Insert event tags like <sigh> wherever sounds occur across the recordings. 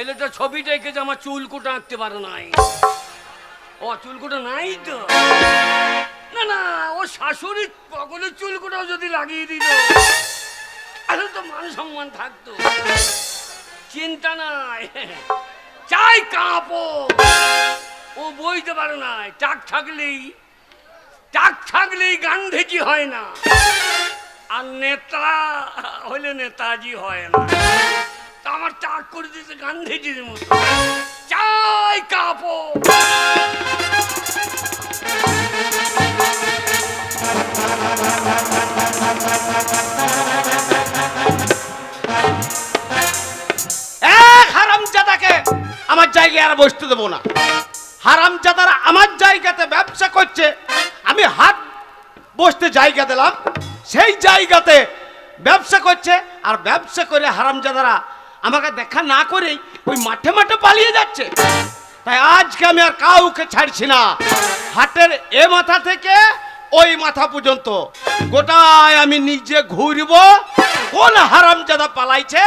ছেলেটা ছবিটা এঁকেছে আমার চুলকুটা আঁকতে পারে নাই। ও, চুলকুটা নাই তো? না না, ও শাশুড়ি পগলের চুলকুটাও যদি লাগিয়ে দিত, তাহলে তো মান সম্মান থাকতো। চিন্তা নাই। চাই কাঁপো। ও বইতে পারে না টাক থাকলেই টাক থাকলেই গান্ধীজি হয় না। আর নেতা হলে নেতাজি হয় না। আমার টাক করে দিতে গান্ধীজির মতো। চাই কাপো। এক হারামজাদাকে আমার জায়গায় আর বসতে দেবো না। হারামজাদারা আমার জায়গাতে ব্যবসা করছে, আমি হাত বসতে জায়গা দিলাম, সেই জায়গাতে ব্যবসা করছে, আর ব্যবসা করে হারামজাদারা আমাকে দেখা না করেই ওই মাঠে মাঠে পালিয়ে যাচ্ছে। তাই আজকে আমি আর কাউকে ছাড়ছি না। হাটের এ মাথা থেকে ওই মাথা পর্যন্ত। গোটায় আমি নিজে ঘুরব, কোন হারাম যাদা পালাইছে,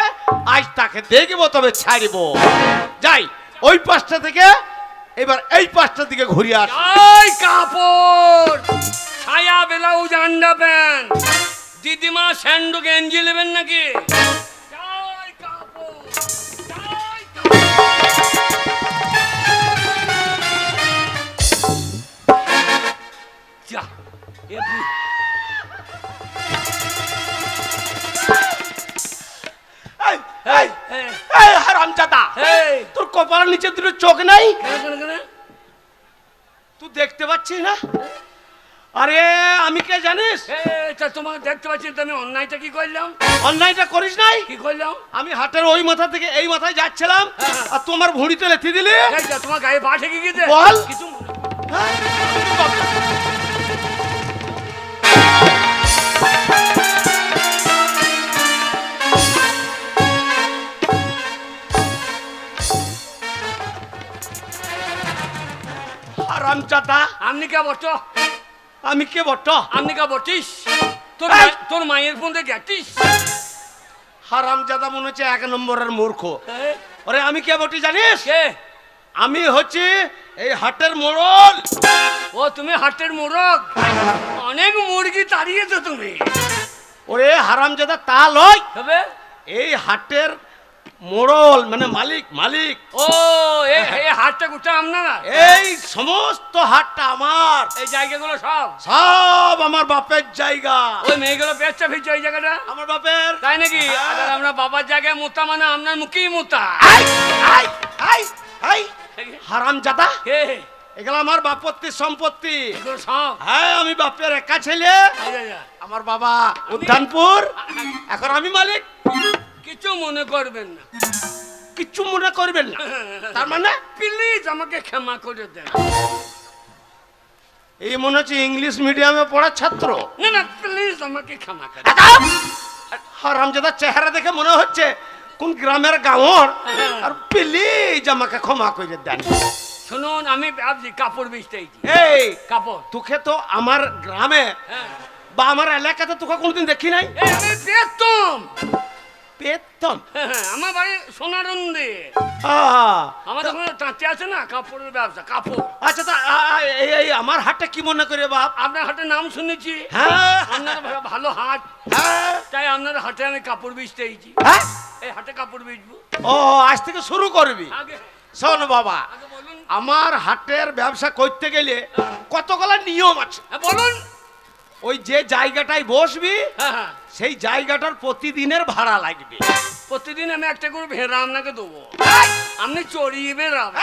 আজ তাকে দেখব, তবে ছাড়িব। যাই, ওই পাশটা থেকে, এবার এই পাশটা দিকে ঘুরিয়ে আস। কাপড়! ছায়া ব্লাউজ আন্ডা প্যান্ট। দিদিমা স্যান্ডো গেঞ্জি নেবেন নাকি? হারামজাদা। তোর কপালের নিচে দুটো চোখ নাই? কেন, কেন, কেন? তুই দেখতে পাচ্ছিস না? আরে আমি কে জানিস? তোমাকে দেখতে পাচ্ছি আমি অন্যায়টা কি করলাম? অন্যায়টা করিস নাই? কি করলাম? আমি হাটের ওই মাথা থেকে এই মাথায় যাচ্ছিলাম হ্যাঁ। আর তোমার ভুঁড়িতে লেথি দিলি? তোমার গায়ে পা ঠেকে গেছে? বল। কিছু হ্যাঁ? হারামজাদা আপনি কে বটো আমি কে বট আপনি কে বটিস? তোর তোর মায়ের ফোন দিয়ে গেছিস হারামজাদা মনে হচ্ছে এক নম্বরের মূর্খ। ওরে আমি কে বটি জানিস? আমি হচ্ছি এই হাটের মোড়ল। ও তুমি হাটের মোরগ অনেক মুরগি তাড়িয়েছো তুমি। ওরে হারামজাদা তা লয়। এই হাটের মোড়ল মানে মালিক মালিক। ও এই হাটটা গোটা আপনারা? এই সমস্ত হাটটা আমার। এই জায়গাগুলো সব? সব আমার বাপের জায়গা। ওই মেয়েগুলো পেঁচটা ফিরছে ওই জায়গাটা? আমার বাপের। তাই নাকি? হ্যাঁ। আর আমরা বাবার জায়গায় মুতা মানে আপনার মুখেই মুতা। আই আই আই আই হারাম জাদা। কে এগুলো আমার বাপত্তির সম্পত্তি। সব? হ্যাঁ আমি বাপের একা ছেলে। আমার বাবা উদ্যানপুর। এখন আমি মালিক। কিছু মনে করবেন না। কিচ্ছু মনে করবেন না? <laughs> তার মানে? প্লিজ আমাকে ক্ষমা করে দেন। এই মনে হচ্ছে ইংলিশ মিডিয়ামে পড়ার ছাত্র। না না প্লিজ আমাকে ক্ষমা করে হারামজাদার চেহারা দেখে মনে হচ্ছে কোন গ্রামের গাঁৱৰ <laughs> আর প্লিজ আমাকে ক্ষমা করে দেন। শুনুন আমি ভাবছি কাপড় বেচতেইছি এই কাপড়। তোকে তো আমার গ্রামে হ্যাঁ। বা আমার এলাকাতে তোকে কোনোদিন দেখি নাই? বেতম পেতম <laughs> আমার বাড়ি সোনারন্দে। ওখানে তাঁতি আছে না? কাপড়ের ব্যবসা কাপড়। আচ্ছা তা এই আমার হাটটা কি মনে করে বাপ? আপনার হাটে নাম শুনেছি। হ্যাঁ। আপনার ভালো হাট। হ্যাঁ। তাই আপনার হাটে আমি কাপড় বেচতেইছি হ্যাঁ? এই হাটে কাপড় বেচবো। ও আজ থেকে শুরু করবি। আগে শোন বাবা আমার হাটের ব্যবসা করতে গেলে কতগুলো নিয়ম আছে? হ্যাঁ বলুন। ওই যে জায়গাটায় বসবি হ্যাঁ হ্যাঁ। সেই জায়গাটার প্রতিদিনের ভাড়া লাগবে। প্রতিদিন আমি একটা করে ভেড়া আপনাকে দেবো। আপনি চড়িয়ে বেড়াবেন।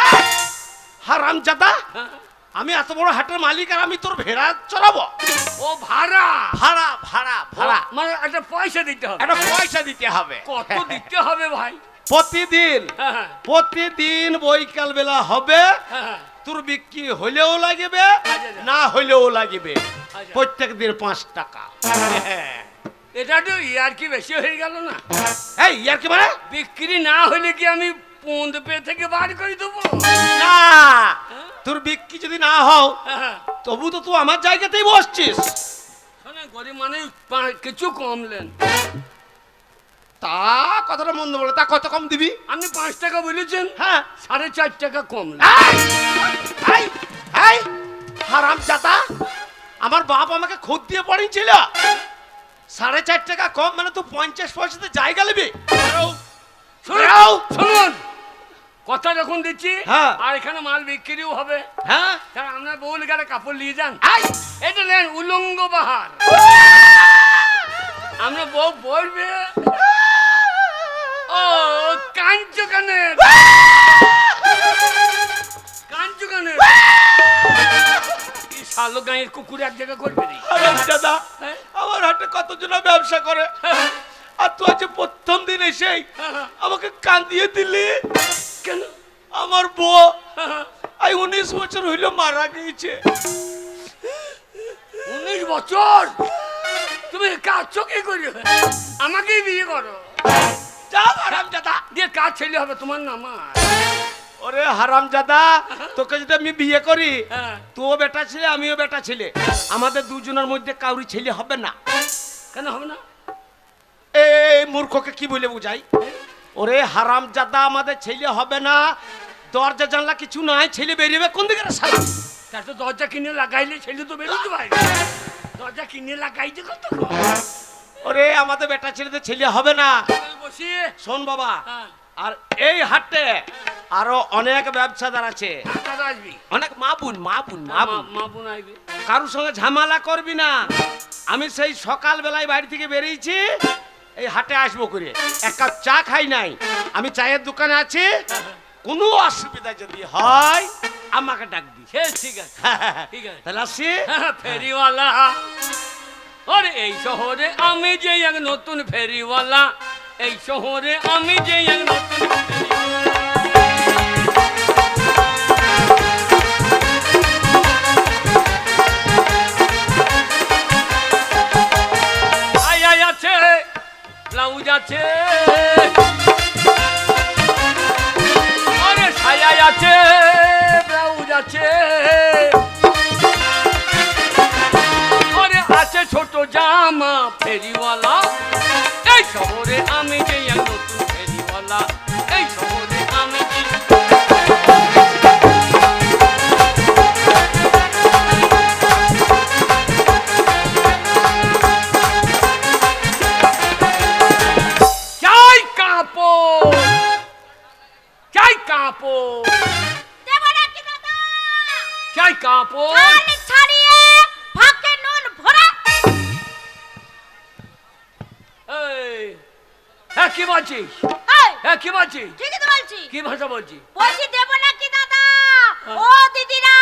হারাম জাদা হ্যাঁ। আমি এত বড় হাটের মালিক আর আমি তোর ভেড়া চড়াবো? ও ভাড়া? ভাড়া ভাড়া ভাড়া। মানে একটা পয়সা দিতে হবে। একটা পয়সা দিতে হবে। কত দিতে হবে ভাই? প্রতিদিন প্রতিদিন বৈকাল বেলা হবে। তোর বিক্রি হলেও লাগবে আচ্ছা, আচ্ছা। না হলেও লাগবে। প্রত্যেক দিন পাঁচ টাকা। হ্যাঁ। এটা তো ইয়ার কি বেশি হয়ে গেল না? এই ইয়ার কি মানে? বিক্রি না হলে কি আমি পুঁদ পে থেকে বার করে দেবো? না। তোর বিক্রি যদি না হও হ্যাঁ, হ্যাঁ। তবু তো তুই আমার জায়গাতেই বসছিস। গরিব মানুষ পা- কিছু কমলেন। তা কথাটা মন্দ বলে তা কত কম দিবি? আপনি পাঁচ টাকা বলেছেন? হ্যাঁ। সাড়ে চার টাকা কম হারাম জাতা আমার বাপ আমাকে খুদ দিয়ে পড়িয়েছিল। সাড়ে চার টাকা কম মানে তুই পঞ্চাশ পয়সাতে জায়গা নেবে। শুনুন। কথা যখন দিচ্ছি হ্যাঁ। আর এখানে মাল বিক্রিও হবে। হ্যাঁ। তা আপনার বউল গাড়ে কাপড় নিয়ে যান। এটা নেন উলঙ্গ বাহার। আমরা বউ বলবে ও কাঞ্চ কানে কাঞ্চ কানে শালো গাঁয়ের কুকুর এক জায়গা করবে জাদা হ্যাঁ? আমার হাটে কতজন ব্যবসা করে? আর তুই আজ প্রথম দিন এসেই আমাকে কান্দিয়ে দিলি? কেন? আমার বউ। আই উনিশ বছর হইল মারা গিয়েছে। উনিশ বছর? তুমি কাজ কি করি? আমাকেই বিয়ে করো। যা হারাম দাদা দিয়ে কাজ ছেলে হবে তোমার নাম ওরে হারাম জাদা তোকে যদি আমি বিয়ে করি হ্যাঁ। তুও বেটা ছেলে আমিও বেটা ছেলে। আমাদের দুজনের মধ্যে কাউরি ছেলে হবে না। কেন হবে না? এই মূর্খকে কি বলে বুঝাই? ওরে হারাম জাদা আমাদের ছেলে হবে না। দরজা জানলা কিছু নাই ছেলে বেরিয়ে কোন দিকে রে তার তো দরজা কিনে লাগাইলে ছেলে তো বেরোতে পারে। দরজা কিনে লাগাইছে কত ওরে আমাদের বেটা ছেলেদের ছেলে হবে না। শোন বাবা হ্যাঁ। আর এই হাটে আরও অনেক ব্যবসাদার আছে। অনেক মা বোন মা বোন মা বোন। মা বোন আসবে। কারোর সঙ্গে ঝামেলা করবি না। আমি সেই সকাল বেলায় বাড়ি থেকে বেরিয়েছি এই হাটে আসব করে। এক কাপ চা খাই নাই। আমি চায়ের দোকানে আছি। কোনো অসুবিধা যদি হয় আমাকে ডাক দি ঠিক আছে। ঠিক আছে। তাহলে আসি। ফেরিওয়ালা। আরে এই শহরে আমি যে এক নতুন ফেরিওয়ালা এই শহরে আমি যে আছে ব্লাউজ আছে। আছে ব্লাউজ আছে। আছে ছোট জামা ফেরিওয়ালা। শহরে আমি যে নতুন বলছি। কি ভাষা বলছিস বলছি দেবো নাকি দাদা? হ্যাঁ। ও দিদিরা,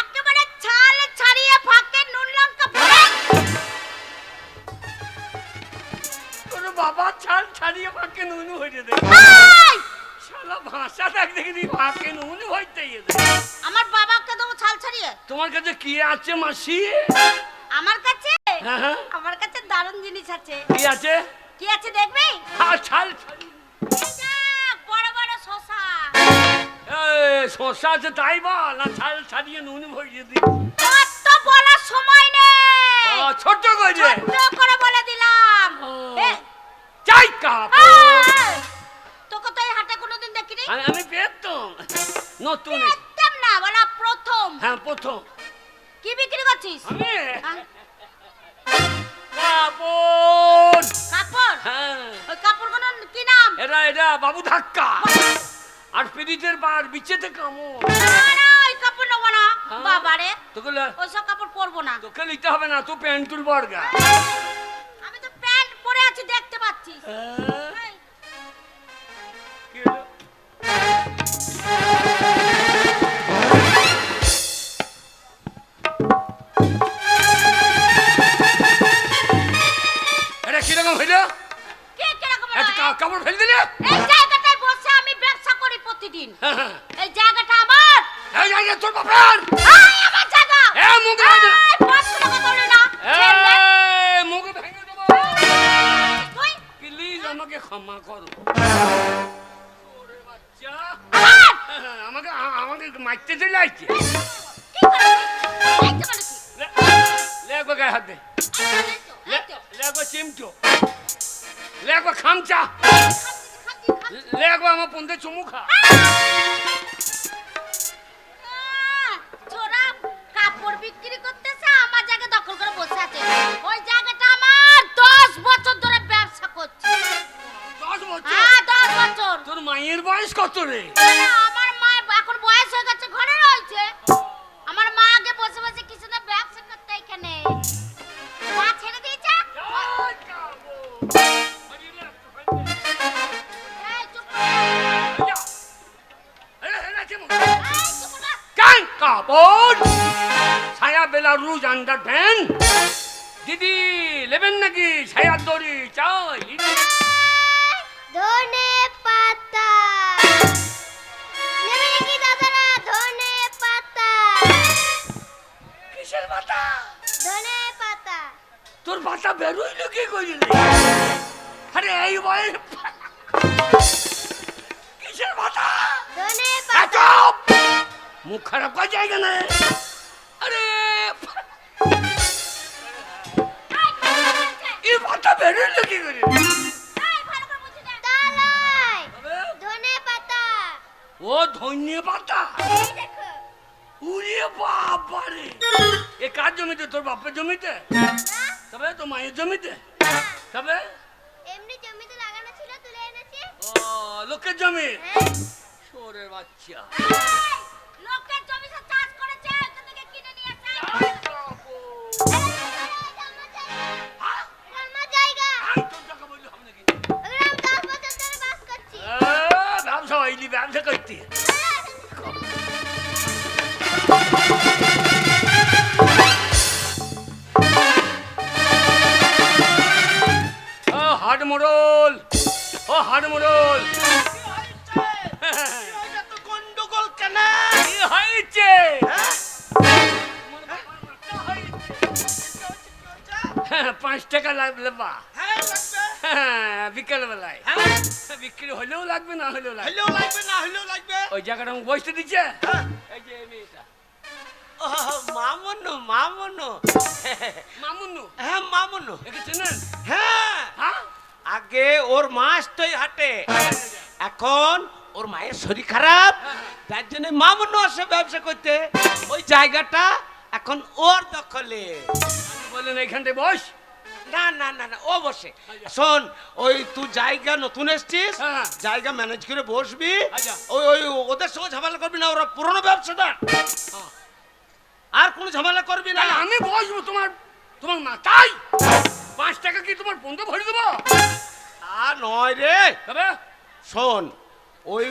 একেবারে ছাল ছাড়িয়ে ফাঁকে নুন লঙ্কা ভরা। তোর বাবা ছাল ছাড়িয়ে ফাঁকে নুন হয়ে দে শালা ভাষা দেখ দেখি তুই ফাঁকে নুন হইতে দে আমার বাবাকে দেবো ছাল ছাড়িয়ে। তোমার কাছে কি আছে মাসি? আমার কাছে? হ্যাঁ, হ্যাঁ। আমার কাছে দারুণ জিনিস আছে। কি আছে? কি আছে দেখবি? ছাল ছাড়িয়ে- শসা আছে তাই বল না ছাল ছাড়িয়ে নুন ভরিয়ে দি কত বলার সময় নেই ও, করে ছোট্ট করে বলে দিলাম চাই কাপড় তোকে তো এই হাটে কোনোদিন দেখিনি আমি পেতাম নতুন দেখতাম না বলা প্রথম হ্যাঁ প্রথম কি বিক্রি করছিস আমি হ্যাঁ, কাপড় কাপড় হ্যাঁ ওই কাপড়গুলো কি নাম এটা এটা বাবু ধাক্কা আর পিড়িতের বার বিচেতে কামো। না, না, ওই কাপড় নেব না। হ্যাঁ। বাবারে তোকে ওইসব কাপড় পরবো না। তোকে নিতে হবে না তুই প্যান্টুর গা আমি তো প্যান্ট পরে আছি দেখতে পাচ্ছিস। চুমু খা কাপড় বিক্রি করতেছে আমার জায়গা দখল করে বসে আছে। ওই জায়গাটা আমার দশ বছর ধরে ব্যবসা করছে। দশ বছর? হ্যাঁ দশ বছর। তোর মায়ের বয়স কত রে? পাতা বেরোইলো কি করিলি আরে এই বয়স কিসের হ্যাঁ, মুখ খারাপ করা জায়গা না আরে এই বেরোইলো কি করিলি ও ধন্য পাতা। এই দেখো। উড়ে এ কার জমিতে? তোর বাপের জমিতে? তবে তো মায়ের জমিতে। তবে? এমনি জমিতে লাগানো ছিল তুলে এনেছি। ও লোকের জমি? শোরের বাচ্চা। এই, পাঁচ টাকা লাগবে বা হ্যাঁ লাগবে। হ্যাঁ, বিকেল বেলায় হ্যাঁ বিক্রি হলেও লাগবে না হলেও লাগবে? হইলেও লাগবে না হইলেও লাগবে। ওই জায়গাটা আমাকে বসতে দিচ্ছে? হ্যাঁ। এই যে মেয়েটা। ও মামুনু মামুনু। হ্যাঁ মামুনু। একে চেনেন? হ্যাঁ। হ্যাঁ? আগে ওর মা আসতোই হাটে। এখন ওর মায়ের শরীর খারাপ। তার জন্য মামুনু আসে ব্যবসা করতে। ওই জায়গাটা এখন ওর দখলে। আপনি বললেন এইখানটায় বস। না না না না ও বসে। শোন ওই তুই জায়গা নতুন এসছিস হ্যাঁ। জায়গা ম্যানেজ করে বসবি। আচ্ছা। ওই ওই ওদের সঙ্গে ঝামেলা করবি না ওরা পুরনো ব্যবসাটা। হ্যাঁ। আর কোনো ঝামেলা করবি না। আমি বসবো তোমার তোমার মাথায়। পাঁচ টাকা কি তোমার বন্ধু ভরে দেবো? আর নয় রে। তবে? শোন ওই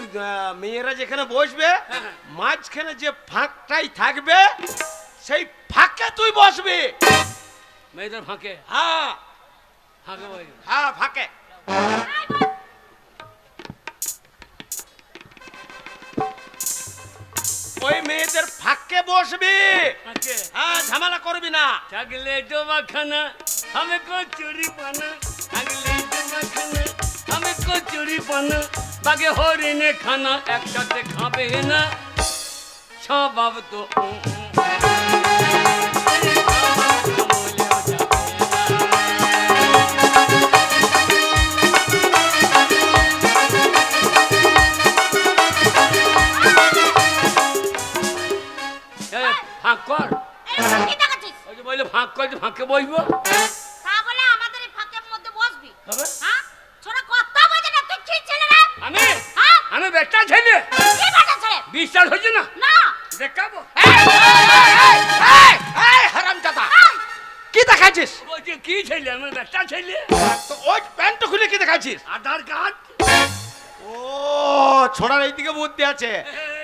মেয়েরা যেখানে বসবে হ্যাঁ, হ্যাঁ। মাঝখানে যে ফাঁকটাই থাকবে সেই ফাঁকে তুই বসবি। মেয়েদের ফাঁকে? হ্যাঁ। ফাঁকে বই হ্যাঁ ফাঁকে। ওই মেয়েদের ফাঁকে বসবি। ফাঁকে? হ্যাঁ ঝামেলা করবি না। থাকলে ডোবা খানা আমি কো চুরি পানা। থাকলে ডোবা খানা আমি কো চুরি পানা। বাগে হরিণে খানা একসাথে খাবে না। স্বভাব তো যে ফাঁক কর ফাঁকে বসবো? তা বলে আমাদের এই ফাঁকের মধ্যে বসবি। তবে? হ্যাঁ? ছোড়া কত বোঝে না তুই ঠিক ছেলে রে। আমি? হ্যাঁ? আমি বেটা ছেলে। কি বাটা ছেলে? বিশ্বাস না? না। দেখাবো? কি দেখাচ্ছিস? বলছে কি ছেলে? আমি বেটা ছেলে? তো ওই প্যান্ট খুলে কি দেখাচ্ছিস? আধার কার্ড। ও ছোড়ার এইদিকে বুদ্ধি আছে।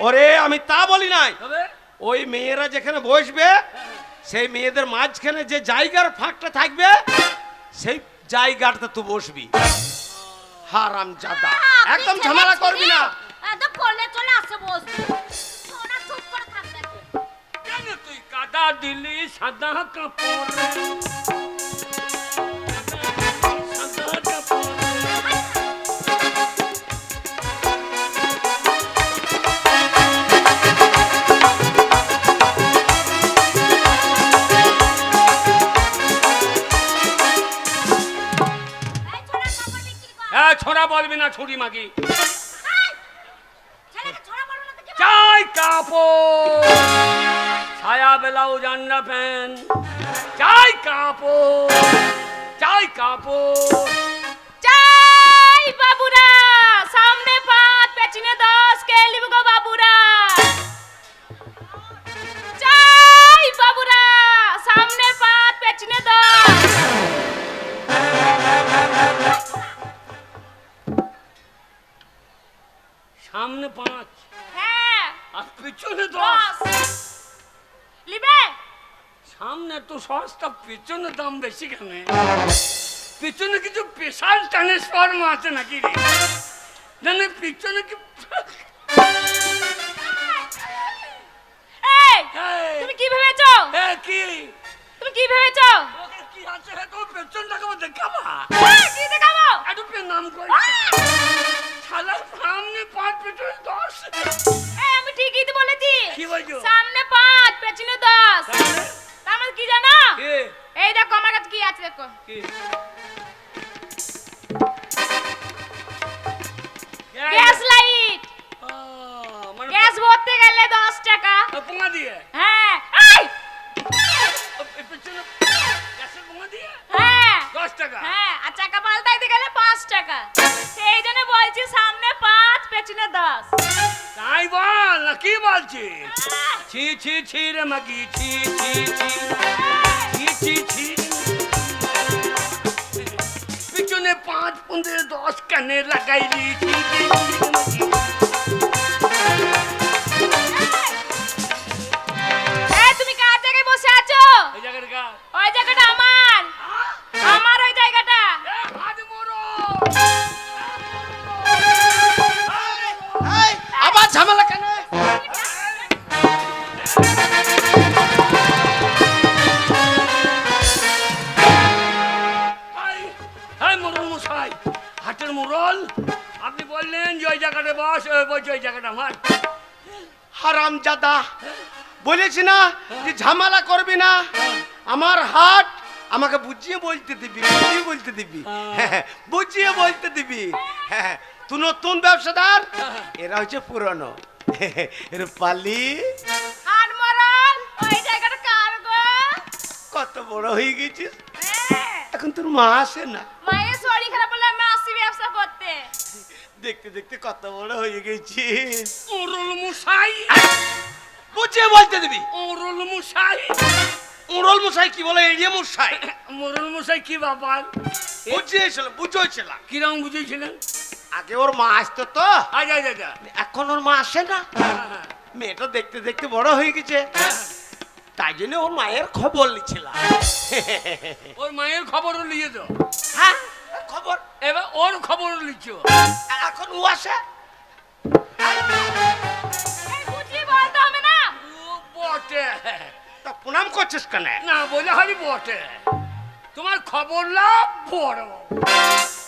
ওরে আমি তা বলি নাই। তবে? ওই মেয়েরা যেখানে বসবে সেই মেয়েদের মাঝখানে যে জায়গার ফাঁকটা থাকবে সেই জায়গাটাতে তুই বসবি। হারাম জাদা। একদম ঝামেলা করবি না। একদম পড়লে চলে আসে বসবি সোনা চুপ করে থাকবে কেন তুই কাদা দিলি সাদা কাপড়? ছোড়া বলবি না ছুরি মাগি? চাই কাপড়। ছায়া ব্লাউজ আন্ডা প্যান্ট চাই কাপড়। চাই কাপড়। চাই বাবুরা সামনে পাঁচ পেছনে দশ কে লিব গো বাবুরা? চাই বাবুরা সামনে পাঁচ পেছনে দশ। সামনে পাঁচ। হ্যাঁ। আর পিছনে দশ। লিবে। সামনে তো সস্তা পিছনে দাম বেশি কেন? পিছনে কিছু স্পেশাল ট্রান্সফর্ম আছে নাকি রে? না না পিছনে কি তুমি কি ভেবেছো? এ, কি? তুমি কি ভেবেছো? কি আছে? তো পেছনটাকে আমার দেখাবা। হ্যাঁ, কি দেখাবো? একটু নাম কই? শালা সামনে পাঁচ পিছনে দশ। এই আমি ঠিকই তো বলেছি। কি বলছো? সামনে পাঁচ পেছনে দশ। তার মানে কি জানো? এই দেখো আমার কাছে কি আছে দেখো। Gas light. গ্যাস ভরতে গেলে দশ টাকা। পোঙা দিয়ে? হ্যাঁ। পেছনে গ্যাসের পোঙা দিয়ে? হ্যাঁ। দশ টাকা? হ্যাঁ আর চাকা পাল্টাইতে গেলে পাঁচ টাকা। সেই জন্য বলছি সামনে পাঁচ পেছনে দশ। তাই বল না কি বলছি ছি ছি ছি রে মাগি ছি ছি ছি। ছি ছি পিছনে পাঁচ পনেরো দশ কানে লাগাইলি ছি ছি ছি তুমি কার জায়গায় বসে আছো? এই জায়গাটা ঝামেলা কেন? হাটের মোড়ল আপনি বললেন যে ওই জায়গাটা বস বলছি ওই জায়গাটা আমার। হারাম জাদা বলেছি না যে ঝামেলা করবি না। আমার হাট আমাকে বুঝিয়ে বলতে দিবি বুঝিয়ে বলতে দিবি। হ্যাঁ, বুঝিয়ে বলতে দিবি। হ্যাঁ তুই নতুন ব্যবসাদার? <laughs> এরা হচ্ছে পুরনো। রূপালি আর মরল ওই জায়গাটা কার গো? কত বড় হয়ে গেছিস। হ্যাঁ, এখন তোর মা আসে না। মায়ের শরীর খারাপ হলে আমি আসি ব্যবসা করতে। দেখতে দেখতে কত বড় হয়ে গেছিস মোড়ল মশাই। বুঝিয়ে বলতে দিবি। মোড়ল মশাই। উড়ল মশাই কি বলে? এড়িয়ে মশাই। <laughs> মোড়ল মশাই কি ব্যাপার? বুঝিয়েছিল বুঝিয়েছিল কিরম বুঝেছিলেন? আগে ওর মা আসতো তো। এখন ওর মা আসে না। মেয়েটা দেখতে দেখতে বড় হয়ে গেছে। তাই জন্য ওর মায়ের খবর নিচ্ছিলাম ওর মায়ের খবরও নিয়ে তো হ্যাঁ খবর। এবার ওর খবরও নিচ্ছ এখন ও আসে। এই বুঝি বলতে হবে না? ও বটে। তা প্রণাম করছিস কেন? না বলে হারি বটে। তোমার খবর না বড়।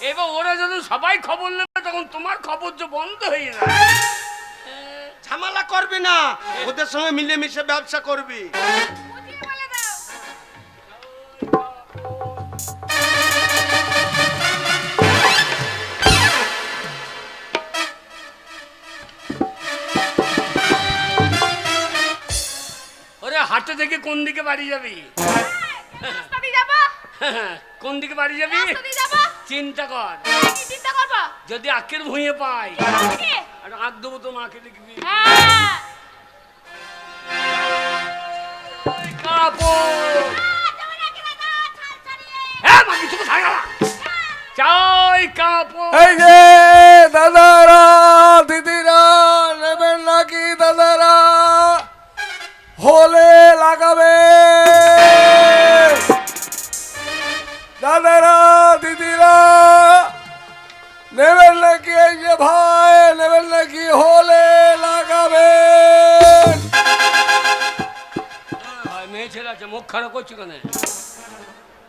এবার ওরা যখন সবাই খবর তখন তোমার খবর যে বন্ধ হয়ে যাবে ঝামেলা করবি না। ওদের সঙ্গে মিলেমিশে ব্যবসা করবি। হাটে থেকে কোন দিকে বাড়ি যাবি? কোন দিকে বাড়ি যাবি। চিন্তা কর। যদি আখের ভুঁয়ে পাই। আখ দেবো তো মাকে দেখবি হ্যাঁ। হ্যাঁ মাকে তুমি থাকা। চাই কাপড়। এই যে দাদারা দিদিরা নেবেন নাকি দাদারা? হলে লাগাবে নেবেন নাকি এই যে ভাই নেবেন নাকি হলে লাগাবেন? ভাই মেয়ে ছেলে আছে মুখ খারাপ করছি কেন?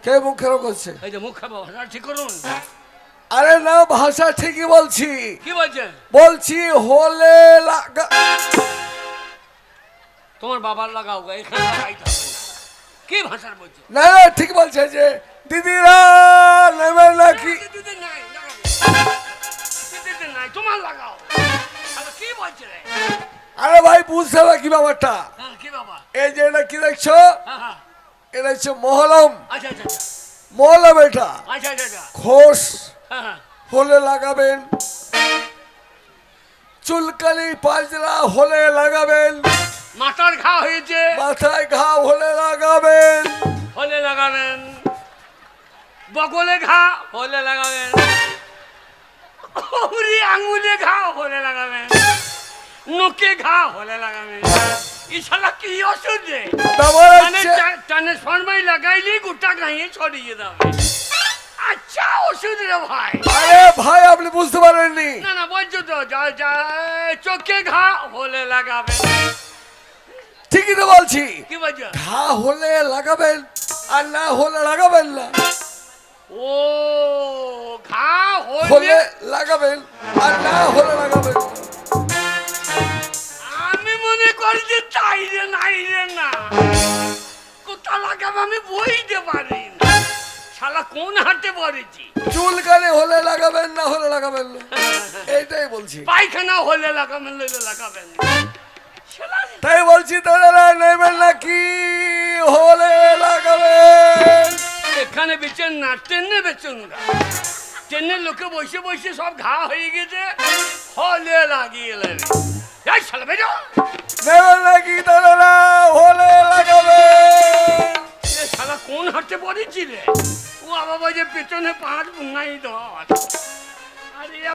কে মুখ খারাপ করছে? এই যে মুখ খারাপ ঠিক করুন। আরে না ভাষা ঠিকই বলছি। কি বলছেন বলছি হলে লাগা তোমার বাবার লাগাও এখানে কি ভাষার বলছো? না ঠিক বলছে যে দিদিরা নেবেন নাকি দিদি নাই, লাগাবে। নাই তোমার লাগাও। কি বলছে রে? আরে ভাই বুঝতে হবে কি ব্যাপারটা? হ্যাঁ কি বাবা এই যে এটা কি দেখছ? হ্যাঁ হ্যাঁ। এটা হচ্ছে মহলম। আচ্ছা আচ্ছা আচ্ছা। মহলম এটা। খোস হ্যাঁ হলে লাগাবেন। চুলকানি পাজরা হলে লাগাবেন। মাথার ঘা হয়েছে। মাথায় ঘা হলে লাগাবেন। হলে লাগাবেন। বগলে ঘা হলে লাগাবেন। উরি আঙুলে ঘা হলে লাগাবেন নোকে ঘা হলে লাগাবেন ইশালা কি ওষুধ রে? মানে ট্রান্সফরমাই লাগাইলে গোটা গাঁয়ে ছড়িয়ে যাবে আচ্ছা ওষুধ রে ভাই। আরে ভাই আপনি বুঝতে পারেননি। না না বলছো তো যা যা চোখে ঘা হলে লাগাবে। ঠিকই তো বলছি। কি বলছো? ঘা হলে লাগাবেন আর না হলে লাগাবেন না। ও ঘা হলে লাগাবেন আর না হলে লাগাবেন। আমি মনে করি যে তাই রে নাই রে না। কোথা লাগাবো আমি বইতে পারি না। শালা কোন হাতে পড়েছি? চুলকানি হলে লাগাবেন না হলে লাগাবেন না। <laughs> এইটাই বলছি। পায়খানা হলে লাগাবেন লইলে লাগাবেন শালা তাই বলছি দাদারা নেবেন নাকি হলে লাগাবেন? এখানে বেচেন না ট্রেনে বেচুন না। ট্রেনের লোকে বসে বসে সব ঘা হয়ে গেছে। হলে লাগিয়ে লাগে এই শালা হলে এ শালা কোন রে? ও বাবা যে পেছনে পাঁচ নাই দশ আরে